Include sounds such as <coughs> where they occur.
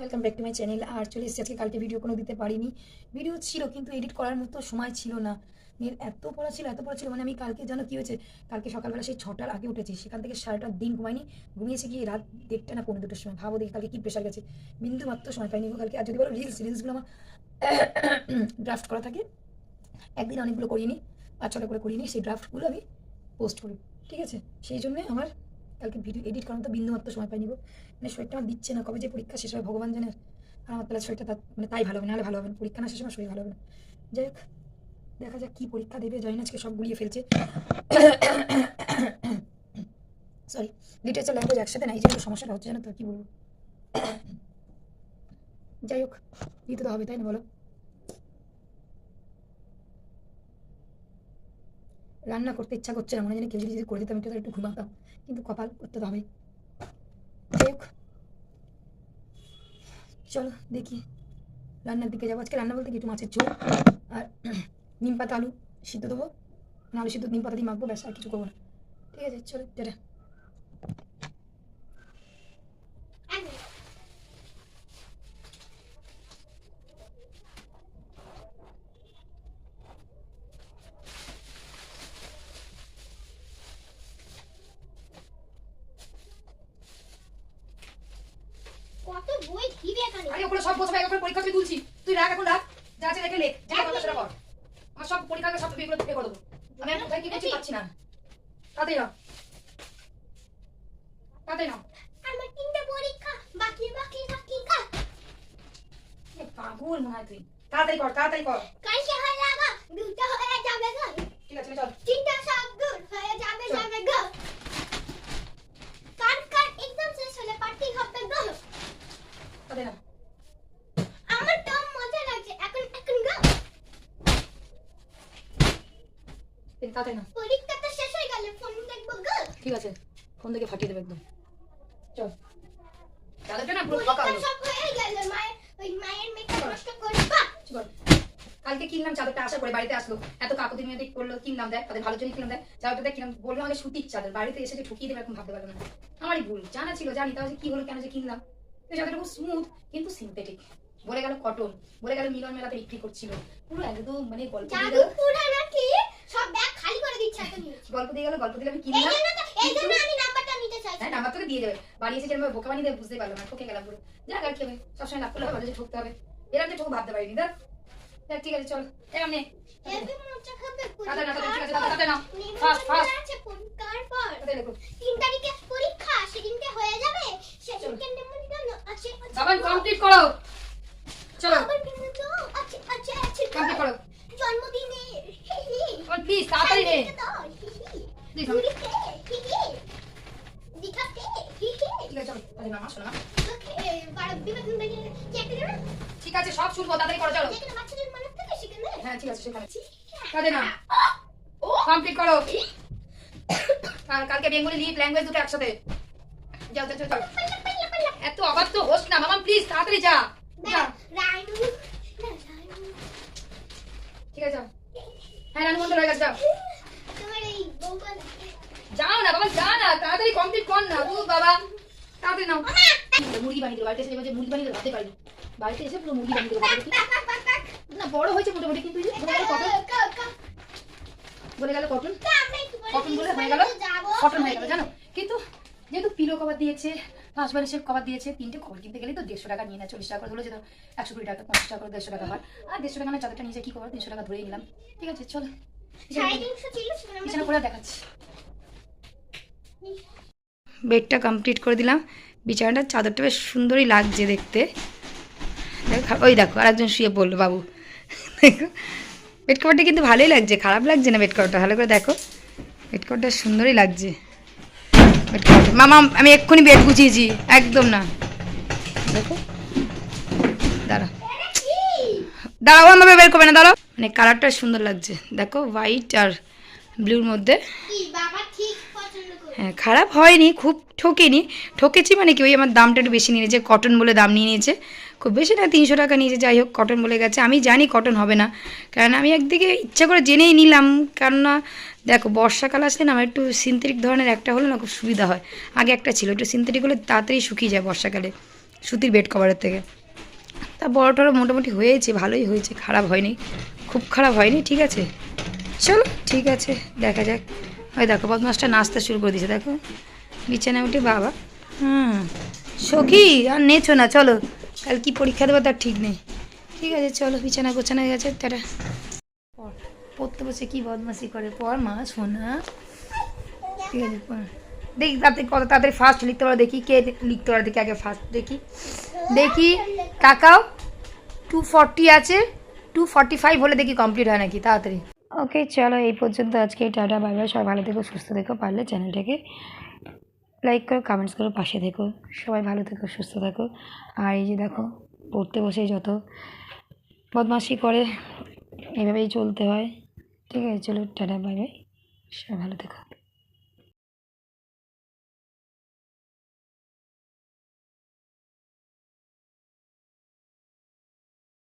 Welcome back to my channel আর চলে এসেছি আজকে, কালকে ভিডিও কোনো দিতে পারিনি। ভিডিও ছিল, কিন্তু এডিট করার মতো সময় ছিল না। মেয়ের এত পড়া ছিল, এত পড়া ছিল মানে আমি কালকে, জানো কী হয়েছে? কালকে সকালবেলা সেই ছটার আগে উঠেছি। সেখান থেকে সারাটা দিন ঘুমাইনি। ঘুমিয়েছি গিয়ে রাত দেড়টা না পনেরো দুটোর সময়। ভাবো দেখি কালকে কী প্রেশার গেছে। বিন্দু মাত্র সময় পাইনি কালকে। আর যদি বলো রিলস রিলসগুলো আমার <coughs> ড্রাফট করা থাকে, একদিন অনেকগুলো করিয়ে নিই পাঁচ ছটা করে করিয়ে নিই সেই ড্রাফটগুলো আমি পোস্ট করি ঠিক আছে? সেই জন্যে আমার কালকে ভিডিও এডিট করার তো বিন্দু মাত্র সময় পাইনি গো মানে শরীরটা আমার দিচ্ছে না, কবে যে পরীক্ষা শেষ হবে, ভগবান জানে। আর আমার তাহলে শরীরটা মানে তাই ভালো হবে, নাহলে ভালো হবে না। পরীক্ষা না শেষ আমার শরীর ভালো হবে না। যাই হোক, দেখা যাক কী পরীক্ষা দেবে। জানি না, আজকে সব গুলিয়ে ফেলছে। সরি লিটারেচার ল্যাঙ্গুয়েজ একসাথে নাই এই জন্য সমস্যাটা হচ্ছে না তো, কী বলব? যাই হোক দিতে তো হবে, তাই না বলো? রান্না করতে ইচ্ছা করছে না, মনে জানি কেউ যদি করে দিতাম একটু একটু ঘুমাতাম। কিন্তু কপাল করতে তো হবে চলো দেখি। রান্নার দিকে যাব। আজকে রান্না বলতে কি? একটু মাছের ঝোল আর <clears throat> নিম পাতা, আলু সিদ্ধ দেবো। না আলু সিদ্ধ নিম পাতা দিয়ে মাখবো, ব্যাস, আর কিছু করব না। ঠিক আছে, চলো, টাটা কত বই দিবে এখানে ওগুলো সব এখন পরীক্ষা তুই তুলছি। তুই রাখ এখন রাখ যা আছে রেখে লেখ যা কথা সেটা কর। আমার সব পরীক্ষা সব এগুলো থেকে করে দেবো। আমি আর কোথায় কি করছি পাচ্ছি না। তাতেই নাও তাতেই নাও আমার তিনটে পরীক্ষা বাকি বাকি বাকি পাগল মনে হয় তুই। তাড়াতাড়ি কর তাড়াতাড়ি কর। কালকে হয়ে লাগা দুটো হয়ে যাবে ঠিক আছে চল। তিনটা সব দূর হয়ে যাবে চল। যাবে গো কার কার এক্সাম শেষ হলে পার্টি হবে গো তাতে নাও আমার তো মজা লাগছে এখন এখন গো এই তাতে নাও পরীক্ষা তো শেষ হয়ে গেলে ফোন দেখব গো ঠিক আছে ফোন থেকে ফাটিয়ে দেবে একদম। চল। তাদেরকে না পুরো ফাঁকা সব হয়ে গেলে মায়ের ওই মায়ের মেকআপ নষ্ট করবা। চল। কালকে কিনলাম চাদরটা আসার পরে বাড়িতে আসলো? এত কাকুতি মিনতি করল কিনলাম দেয়? তাদের ভালো জন্য কিনলাম দেয়? চাদরটা কিনলাম বলল আমাকে সুতির চাদর। বাড়িতে এসে যে ঠকিয়ে দেবে এরকম ভাবতে পারল না। আমারই ভুল জানা ছিল জানি। তাহলে কি হলো কেন যে কিনলাম? তো চাদরটা খুব স্মুথ কিন্তু সিনথেটিক বলে গেল কটন বলে গেল মিলন মেলাতে বিক্রি করছিল। পুরো একদম মানে গল্প দিয়ে জাদু গেল পুরা নাকি সব ব্যাগ খালি করে দিচ্ছে এত নিয়েছে গল্প দিয়ে গেল গল্প দিলে আমি এই কিনলাম এই জন্য আমি নাম্বারটা নিতে চাইছি। হ্যাঁ নাম্বার তোকে দিয়ে দেবে। বাড়ি এসে যেরকম বোকা বানিয়ে দেবে বুঝতে পারলাম না ঠকে গেলাম পুরো। যাক আর কি হবে সবসময় লাভ করলে হবে ঠকতে হবে। এরকম যে ঠকে ভাবতে পারিনি দেখ দেখ, ঠিক আছে চল। এরকম নে। কমপ্লিট করো। চলো। কমপ্লিট করো। প্লিজ তাড়াতাড়ি নে ঠিক আছে সব শুনব তাড়াতাড়ি করো চলো। হ্যাঁ ঠিক আছে সেখানে। তাতে না। কমপ্লিট করো। কালকে বেঙ্গলি লিপ ল্যাঙ্গুয়েজ দুটো একসাথে। যাও যাও যাও, এত আবার তো হোস না। মামা প্লিজ তাড়াতাড়ি যা। ঠিক আছে যাও। হ্যাঁ রানু বন্ধ হয়ে গেছে যাও। না বাবা যা না তাড়াতাড়ি কমপ্লিট কর না ও বাবা তাড়াতাড়ি নাও। মুরগি বানিয়ে দিল বাড়িতে এসে বলছে মুরগি বানিয়ে দিল ভাবতে পারিনি। বাড়িতে এসে পুরো মুরগি বানিয়ে দিল না বড় হয়েছে মোটামুটি কিন্তু যে বলে গেল কটন কটন বলে হয়ে গেল। কটন হয়ে গেল জানো? কিন্তু যেহেতু পিলো কভার দিয়েছে পাঁচ বালিশের কভার দিয়েছে তিনটে কভার কিনতে গেলে তো দেড়শো টাকা নিয়ে নেয় চল্লিশ টাকা করে বলে যেত। একশো কুড়ি টাকা পঞ্চাশ টাকা করে দেড়শো টাকা হয়। আর দেড়শো টাকা না চাদরটা নিয়েছে কি কভার তিনশো টাকা ধরে নিলাম। ঠিক আছে চলো। বিছানা করে দেখাচ্ছি। বেডটা কমপ্লিট করে দিলাম। বিছানাটার চাদরটা বেশ সুন্দরই লাগছে দেখতে। দেখো ওই দেখো আরেকজন শুয়ে পড়ল বাবু। দেখো বেড কভারটা কিন্তু ভালোই লাগছে খারাপ লাগছে না বেড কভারটা ভালো করে দেখো। বেড কভারটা সুন্দরই লাগছে। মামা আমি এক্ষুনি বেড গুছিয়েছি একদম না। দেখো। দাঁড়া। দাঁড়াও আমাকে বের করবে না, দাঁড়াও। মানে কালারটা সুন্দর লাগছে। দেখো হোয়াইট আর ব্লুর মধ্যে। হ্যাঁ খারাপ হয়নি, খুব ঠকেনি। ঠকেছি মানে কি, ওই আমার দামটা একটু বেশি নিয়েছে কটন বলে দাম নিয়ে নিয়েছে। খুব বেশি না, তিনশো টাকা নিয়েছে, যাই হোক কটন বলে গেছে। আমি জানি কটন হবে না, কারণ আমি একদিকে ইচ্ছা করে জেনেই নিলাম, কেননা দেখো, বর্ষাকাল আসলে না, আমার একটু সিনথেটিক ধরনের একটা হলে না খুব সুবিধা হয়। আগে একটা ছিল, একটু সিনথেটিক হলে তাড়াতাড়ি শুকিয়ে যায় বর্ষাকালে, সুতির বেড কভারের থেকে। তা বড় টড়ো মোটামুটি হয়েছে, ভালোই হয়েছে, খারাপ হয়নি, খুব খারাপ হয়নি, ঠিক আছে? চলো, ঠিক আছে, দেখা যাক। ওই দেখো, বদমাসটা নাচতে শুরু করে দিয়েছে, দেখো। বিছানায় উঠে বাবা। হুম, সখী, আর নেছো না, চলো। কাল কি পরীক্ষা দেবো তার ঠিক নেই। ঠিক আছে, চলো, বিছানা গোছানো হয়ে গেছে তারা পড়তে বসে কি বদমাসি করে? পড় মা শোনা ঠিক আছে দেখি, তাতে কত তাড়াতাড়ি ফার্স্ট লিখতে পারো, দেখি কে লিখতে পারো, দেখি আগে ফার্স্ট দেখি। দেখি তাকাও টু ফর্টি আছে টু ফর্টি ফাইভ হলে দেখি কমপ্লিট হয় নাকি, তাড়াতাড়ি। ওকে, চলো এই পর্যন্ত। আজকে টাটা বাইবার বাই। সবাই ভালো থেকো, সুস্থ থেকো। পারলে চ্যানেলটাকে লাইক করো কমেন্টস করো, পাশে থেকো। সবাই ভালো থেকো, সুস্থ থেকো। আর এই যে দেখো, পড়তে বসে যত বদমাশি করে এভাবেই চলতে হয়। ঠিক আছে, চলো টাটা, বাই বাই। সবাই ভালো থেকো।